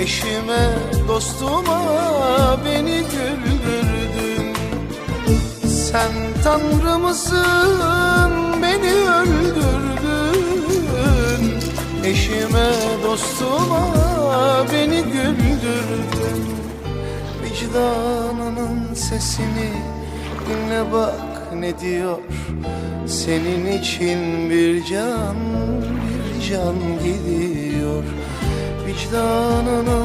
Eşime dostuma beni güldürdün. Sen Tanrı mısın beni öldürdün. Eşime dostuma beni güldürdün. Vicdanının sesini dinle bak ne diyor? Senin için bir can bir can gidiyor Vicdanının